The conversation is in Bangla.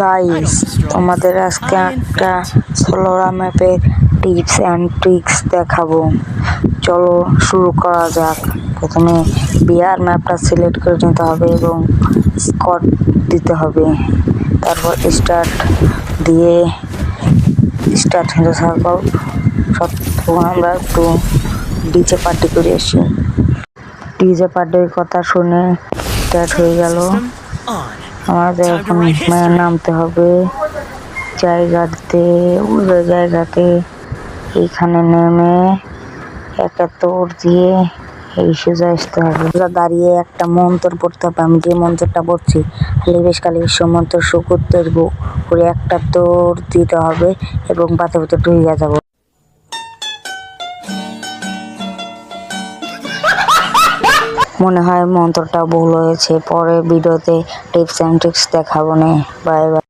গাইস তোমাদের আজকে একটা সোলোরা ম্যাপের টিপস অ্যান্ড ট্রিক্স দেখাবো। চলো শুরু করা যাক। প্রথমে বিয়ার ম্যাপটা সিলেক্ট করে নিতে হবে এবং স্কট দিতে হবে। তারপর স্টার্ট দিয়ে স্টার্ট হিরো সার্কল আমরা একটু ডিজে পার্টি করে আসি। ডিজে পার্টির কথা শুনে স্টার্ট হয়ে গেল। আমাদের এখন মানে নামতে হবে। জায়গাতে জায়গাতে এইখানে নেমে একাত্তর দিয়ে এই সোজা আসতে হবে। দাঁড়িয়ে একটা মন্ত্র পড়তে হবে। আমি যে মন্ত্রটা পড়ছি লিবেশ কালী বিশ্ব মন্ত্র সুকুত্তের গো করে একটা তোর দিতে হবে এবং পাতে পাতে ঢুকে যাব। মনে হয় মন্ত্রটা ভুল হয়েছে পরে ভিডিওতে টিপস অ্যান্ড ট্রিক্স দেখাবো নে। Bye bye